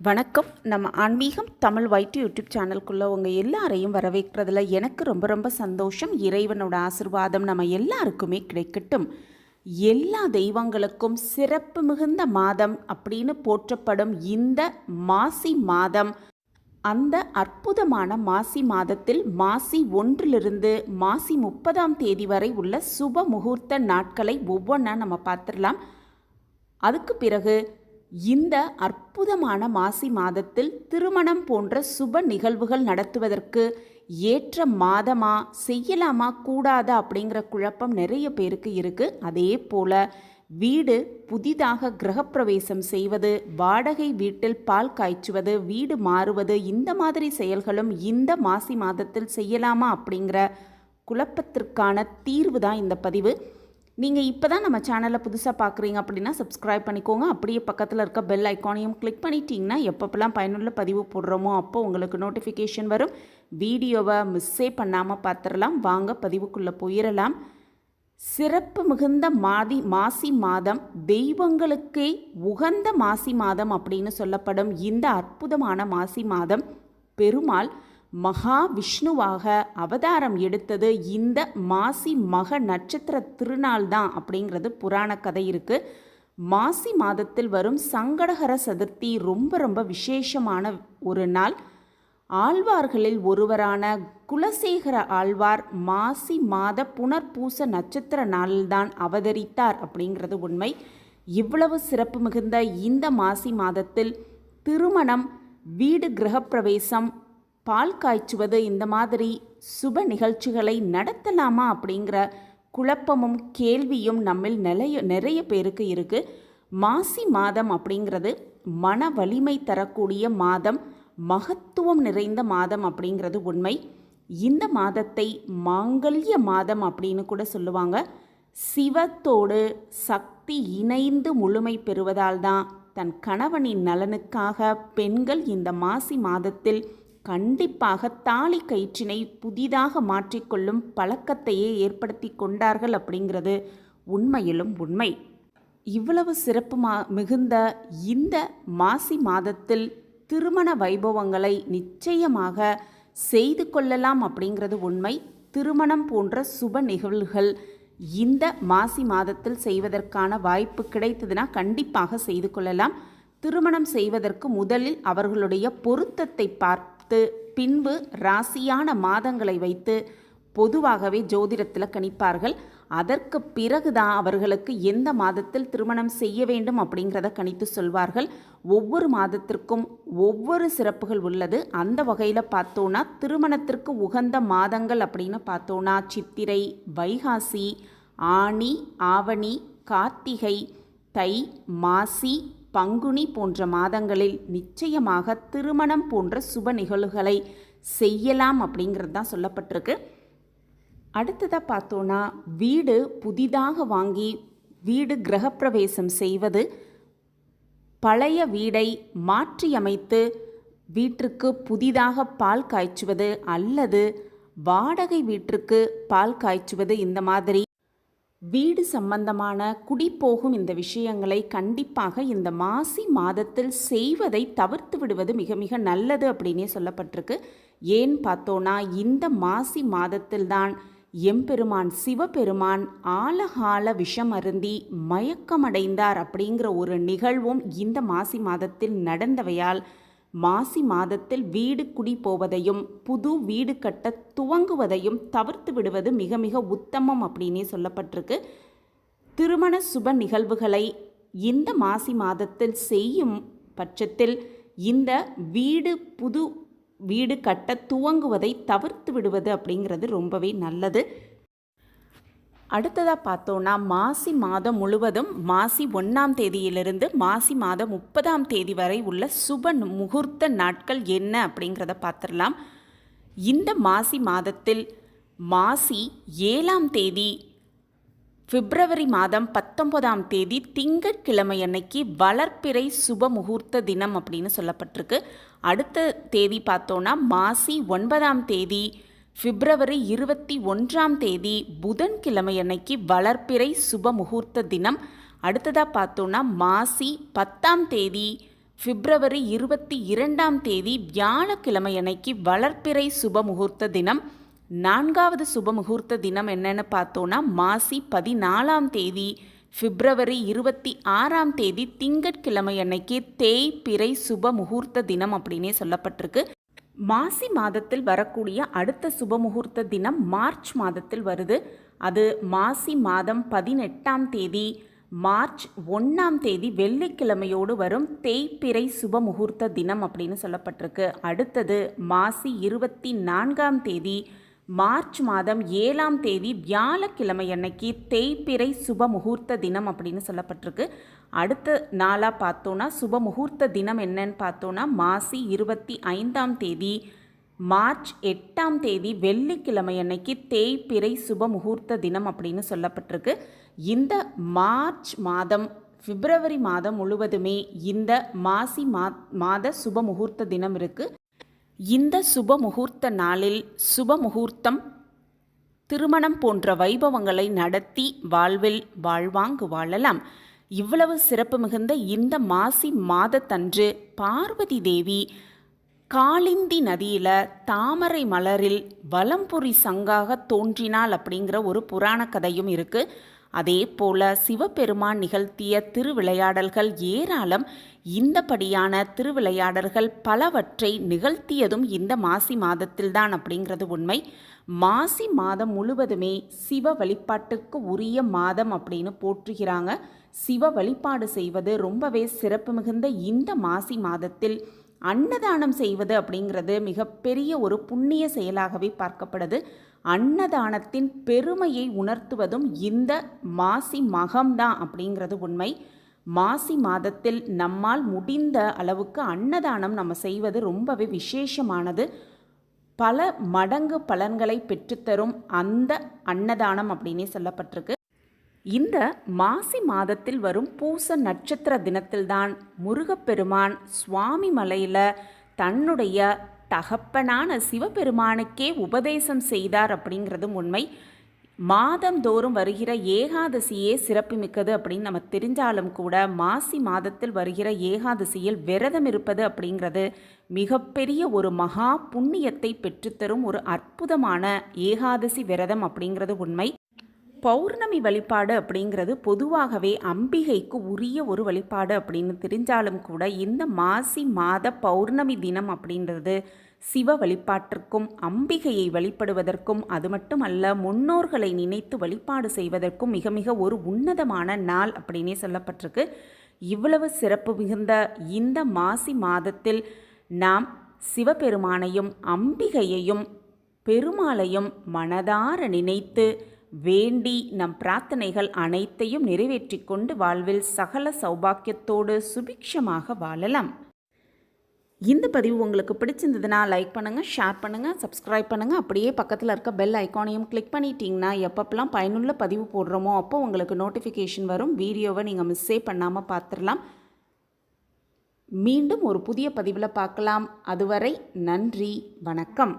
வணக்கம். நம்ம ஆன்மீகம் தமிழ் வைட்டு யூடியூப் சேனலுக்குள்ளே உங்கள் எல்லாரையும் வரவேற்கிறதுல எனக்கு ரொம்ப ரொம்ப சந்தோஷம். இறைவனோட ஆசிர்வாதம் நம்ம எல்லாருக்குமே கிடைக்கட்டும். எல்லா தெய்வங்களுக்கும் சிறப்பு மிகுந்த மாதம் அப்படின்னு போற்றப்படும் இந்த மாசி மாதம். அந்த அற்புதமான மாசி மாதத்தில் மாசி ஒன்றிலிருந்து மாசி முப்பதாம் தேதி வரை உள்ள சுப முகூர்த்த நாட்களை ஒவ்வொன்றா நம்ம பார்த்துடலாம். அதுக்கு பிறகு இந்த அற்புதமான மாசி மாதத்தில் திருமணம் போன்ற சுப நிகழ்வுகள் நடத்துவதற்கு ஏற்ற மாதமா செய்யலாமா கூடாதா அப்படிங்கிற குழப்பம் நிறைய பேருக்கு இருக்குது அதே போல் வீடு புதிதாக கிரகப்பிரவேசம் செய்வது வாடகை வீட்டில் பால் காய்ச்சுவது வீடு மாறுவது இந்த மாதிரி செயல்களும் இந்த மாசி மாதத்தில் செய்யலாமா அப்படிங்கிற குழப்பத்திற்கான தீர்வு தான் இந்த பதிவு. நீங்கள் இப்போ தான் நம்ம சேனலை புதுசாக பார்க்குறீங்க அப்படின்னா சப்ஸ்கிரைப் பண்ணிக்கோங்க. அப்படியே பக்கத்தில் இருக்க பெல் ஐக்கானையும் கிளிக் பண்ணிட்டீங்கன்னா எப்பப்பெல்லாம் பயனுள்ள பதிவு போடுறோமோ அப்போ உங்களுக்கு நோட்டிஃபிகேஷன் வரும். வீடியோவை மிஸ்ஸே பண்ணாமல் பார்த்துடலாம் வாங்க பதிவுக்குள்ளே போயிடலாம் சிறப்பு மிகுந்த மாதி மாசி மாதம் தெய்வங்களுக்கே உகந்த மாசி மாதம் அப்படின்னு சொல்லப்படும் இந்த அற்புதமான மாசி மாதம். பெருமாள் மகா விஷ்ணுவாக அவதாரம் எடுத்தது இந்த மாசி மக நட்சத்திர திருநாள் தான் அப்படிங்கிறது புராண கதை இருக்குது மாசி மாதத்தில் வரும் சங்கடகர சதுர்த்தி ரொம்ப ரொம்ப விசேஷமான ஒரு நாள். ஆழ்வார்களில் ஒருவரான குலசேகர ஆழ்வார் மாசி மாத புனர்பூச நட்சத்திர நாளில்தான் அவதரித்தார் அப்படிங்கிறது உண்மை. இவ்வளவு சிறப்பு மிகுந்த இந்த மாசி மாதத்தில் திருமணம் வீடு கிரகப்பிரவேசம் பால் காய்ச்சுவது இந்த மாதிரி சுப நிகழ்ச்சிகளை நடத்தலாமா அப்படிங்கிற குழப்பமும் கேள்வியும் நம்மில் நிறைய நிறைய பேருக்கு இருக்குது மாசி மாதம் அப்படிங்கிறது மன வலிமை தரக்கூடிய மாதம் மகத்துவம் நிறைந்த மாதம் அப்படிங்கிறது உண்மை. இந்த மாதத்தை மாங்கல்ய மாதம் அப்படின்னு கூட சொல்லுவாங்க. சிவத்தோடு சக்தி இணைந்து முழுமை பெறுவதால் தான் தன் கணவனின் நலனுக்காக பெண்கள் இந்த மாசி மாதத்தில் கண்டிப்பாக தாலி கயிற்றினை புதிதாக மாற்றிக்கொள்ளும் பழக்கத்தையே ஏற்படுத்தி கொண்டார்கள் அப்படிங்கிறது உண்மையிலும் உண்மை. இவ்வளவு சிறப்பு மா மிகுந்த இந்த மாசி மாதத்தில் திருமண வைபவங்களை நிச்சயமாக செய்து கொள்ளலாம் அப்படிங்கிறது உண்மை. திருமணம் போன்ற சுப நிகழ்வுகள் இந்த மாசி மாதத்தில் செய்வதற்கான வாய்ப்பு கிடைத்ததுன்னா கண்டிப்பாக செய்து கொள்ளலாம். திருமணம் செய்வதற்கு முதலில் அவர்களுடைய பொருத்தத்தை பார்த்து பின்பு ராசியான மாதங்களை வைத்து பொதுவாகவே ஜோதிடத்தில் கணிப்பார்கள். அதற்கு பிறகுதான் அவர்களுக்கு எந்த மாதத்தில் திருமணம் செய்ய வேண்டும் அப்படிங்கிறத கணித்து சொல்வார்கள். ஒவ்வொரு மாதத்திற்கும் ஒவ்வொரு சிறப்புகள் உள்ளது. அந்த வகையில் பார்த்தோன்னா திருமணத்திற்கு உகந்த மாதங்கள் அப்படின்னு பார்த்தோன்னா சித்திரை வைகாசி ஆனி ஆவணி கார்த்திகை தை மாசி பங்குனி போன்ற மாதங்களில் நிச்சயமாக திருமணம் போன்ற சுப நிகழ்வுகளை செய்யலாம் அப்படிங்கிறது தான் சொல்லப்பட்டிருக்கு. அடுத்ததாக பார்த்தோன்னா வீடு புதிதாக வாங்கி வீடு கிரகப்பிரவேசம் செய்வது பழைய வீடை மாற்றியமைத்து வீட்டிற்கு புதிதாக பால் காய்ச்சுவது அல்லது வாடகை வீட்டிற்கு பால் காய்ச்சுவது இந்த மாதிரி வீடு சம்பந்தமான குடிப்போகும் இந்த விஷயங்களை கண்டிப்பாக இந்த மாசி மாதத்தில் செய்வதை தவிர்த்து விடுவது மிக மிக நல்லது அப்படின்னே சொல்லப்பட்டிருக்கு. ஏன் பார்த்தோன்னா இந்த மாசி மாதத்தில்தான் எம்பெருமான் சிவபெருமான் ஆலகால விஷம் அருந்தி மயக்கமடைந்தார் அப்படிங்கிற ஒரு நிகழ்வும் இந்த மாசி மாதத்தில் நடந்தவையால் மாசி மாதத்தில் வீடு குடி போவதையும் புது வீடு கட்ட துவங்குவதையும் தவிர்த்து விடுவது மிக மிக உத்தமம் அப்படின்னே சொல்லப்பட்டிருக்கு. திருமண சுப நிகழ்வுகளை இந்த மாசி மாதத்தில் செய்யும் பட்சத்தில் இந்த வீடு புது வீடு கட்ட துவங்குவதை தவிர்த்து விடுவது அப்படிங்கிறது ரொம்பவே நல்லது. அடுத்ததாக பார்த்தோன்னா மாசி மாதம் முழுவதும் மாசி ஒன்றாம் தேதியிலிருந்து மாசி மாதம் முப்பதாம் தேதி வரை உள்ள சுப முகூர்த்த நாட்கள் என்ன அப்படிங்கிறத பார்த்துடலாம். இந்த மாசி மாதத்தில் மாசி ஏழாம் தேதி பிப்ரவரி மாதம் பத்தொன்பதாம் தேதி திங்கட்கிழமை அன்னைக்கு வளர்ப்பிறை சுப முகூர்த்த தினம் அப்படின்னு சொல்லப்பட்டிருக்கு. அடுத்த தேதி பார்த்தோன்னா மாசி ஒன்பதாம் தேதி பிப்ரவரி இருபத்தி ஒன்றாம் தேதி புதன்கிழமை அன்னைக்கு வளர்ப்பிறை சுப முகூர்த்த தினம். அடுத்ததாக பார்த்தோன்னா மாசி பத்தாம் தேதி பிப்ரவரி இருபத்தி இரண்டாம் தேதி வியாழக்கிழமை அன்னைக்கு வளர்ப்பிறை சுப முகூர்த்த தினம். நான்காவது சுப முகூர்த்த தினம் என்னென்னு பார்த்தோன்னா மாசி பதினாலாம் தேதி பிப்ரவரி இருபத்தி ஆறாம் தேதி திங்கட்கிழமை அன்னைக்கு தேய்பிறை சுப முகூர்த்த தினம் அப்படின்னே சொல்லப்பட்டிருக்கு. மாசி மாதத்தில் வரக்கூடிய அடுத்த சுப முகூர்த்த தினம் மார்ச் மாதத்தில் வருது. அது மாசி மாதம் பதினெட்டாம் தேதி மார்ச் ஒன்றாம் தேதி வெள்ளிக்கிழமையோடு வரும் தேய்பிறை சுப முகூர்த்த தினம் அப்படின்னு சொல்லப்பட்டிருக்கு. அடுத்தது மாசி இருபத்தி நான்காம் தேதி மார்ச் மாதம் ஏழாம் தேதி வியாழக்கிழமை அன்னைக்கு தேய்பிறை சுப முகூர்த்த தினம் அப்படின்னு சொல்லப்பட்டிருக்கு. அடுத்த நாளாக பார்த்தோன்னா சுப முகூர்த்த தினம் என்னன்னு பார்த்தோன்னா மாசி இருபத்தி ஐந்தாம் தேதி மார்ச் எட்டாம் தேதி வெள்ளிக்கிழமை அன்னைக்கு தேய்பிறை சுப முகூர்த்த தினம் அப்படின்னு சொல்லப்பட்டிருக்கு. இந்த மார்ச் மாதம் பிப்ரவரி மாதம் முழுவதுமே இந்த மாசி மா மாத சுப முகூர்த்த தினம் இருக்குது இந்த சுப முகூர்த்த நாளில் சுப முகூர்த்தம் திருமணம் போன்ற வைபவங்களை நடத்தி வாழ்வில் வாழ்வாங்கு வாழலாம். இவ்வளவு சிறப்பு மிகுந்த இந்த மாசி மாதத்தன்று பார்வதி தேவி காளிந்தி நதியில் தாமரை மலரில் வலம்புரி சங்காக தோன்றினாள் அப்படிங்கிற ஒரு புராண கதையும் இருக்குது அதே போல சிவபெருமான் நிகழ்த்திய திருவிளையாடல்கள் ஏராளம். இந்தபடியான திருவிளையாடல்கள் பலவற்றை நிகழ்த்தியதும் இந்த மாசி மாதத்தில்தான் அப்படிங்கிறது உண்மை. மாசி மாதம் முழுவதுமே சிவ வழிபாட்டுக்கு உரிய மாதம் அப்படின்னு போற்றுகிறாங்க. சிவ வழிபாடு செய்வது ரொம்பவே சிறப்பு மிகுந்த இந்த மாசி மாதத்தில் அன்னதானம் செய்வது அப்படிங்கிறது மிகப்பெரிய ஒரு புண்ணிய செயலாகவே பார்க்கப்படுது. அன்னதானத்தின் பெருமையை உணர்த்துவதும் இந்த மாசி மகம்தான் அப்படிங்கிறது உண்மை. மாசி மாதத்தில் நம்மால் முடிந்த அளவுக்கு அன்னதானம் நம்ம செய்வது ரொம்பவே விசேஷமானது. பல மடங்கு பலன்களை பெற்றுத்தரும் அந்த அன்னதானம் அப்படின்னே சொல்லப்பட்டிருக்கு. இந்த மாசி மாதத்தில் வரும் பூச நட்சத்திர தினத்தில்தான் முருகப்பெருமான் சுவாமி மலையில் தன்னுடைய தகப்பனான சிவபெருமானுக்கே உபதேசம் செய்தார் அப்படிங்கிறதும் உண்மை. மாதந்தோறும் வருகிற ஏகாதசியே சிறப்புமிக்கது அப்படின்னு நம்ம தெரிஞ்சாலும் கூட மாசி மாதத்தில் வருகிற ஏகாதசியில் விரதம் இருப்பது அப்படிங்கிறது மிகப்பெரிய ஒரு மகா புண்ணியத்தை பெற்றுத்தரும் ஒரு அற்புதமான ஏகாதசி விரதம் அப்படிங்கிறது உண்மை. பௌர்ணமி வழிபாடு அப்படிங்கிறது பொதுவாகவே அம்பிகைக்கு உரிய ஒரு வழிபாடு அப்படின்னு தெரிஞ்சாலும் கூட இந்த மாசி மாத பௌர்ணமி தினம் அப்படின்றது சிவ வழிபாட்டிற்கும் அம்பிகையை வழிபடுவதற்கும் அது மட்டுமல்ல முன்னோர்களை நினைத்து வழிபாடு செய்வதற்கும் மிக மிக ஒரு உன்னதமான நாள் அப்படின்னே சொல்லப்பட்டிருக்கு. இவ்வளவு சிறப்பு மிகுந்த இந்த மாசி மாதத்தில் நாம் சிவபெருமானையும் அம்பிகையையும் பெருமாளையும் மனதார நினைத்து வேண்டி நம் பிரார்த்தனைகள் அனைத்தையும் நிறைவேற்றி கொண்டு வாழ்வில் சகல சௌபாக்கியத்தோடு சுபிக்ஷமாக வாழலாம். இந்த பதிவு உங்களுக்கு பிடிச்சிருந்ததுன்னா லைக் பண்ணுங்கள் ஷேர் பண்ணுங்கள் சப்ஸ்கிரைப் பண்ணுங்கள் அப்படியே பக்கத்தில் இருக்க பெல் ஐக்கானையும் கிளிக் பண்ணிட்டீங்கன்னா எப்பப்பெல்லாம் பயனுள்ள பதிவு போடுறோமோ அப்போ உங்களுக்கு நோட்டிஃபிகேஷன் வரும். வீடியோவை நீங்கள் மிஸ்ஸே பண்ணாமல் பார்த்துடலாம் மீண்டும் ஒரு புதிய பதிவில் பார்க்கலாம். அதுவரை நன்றி வணக்கம்.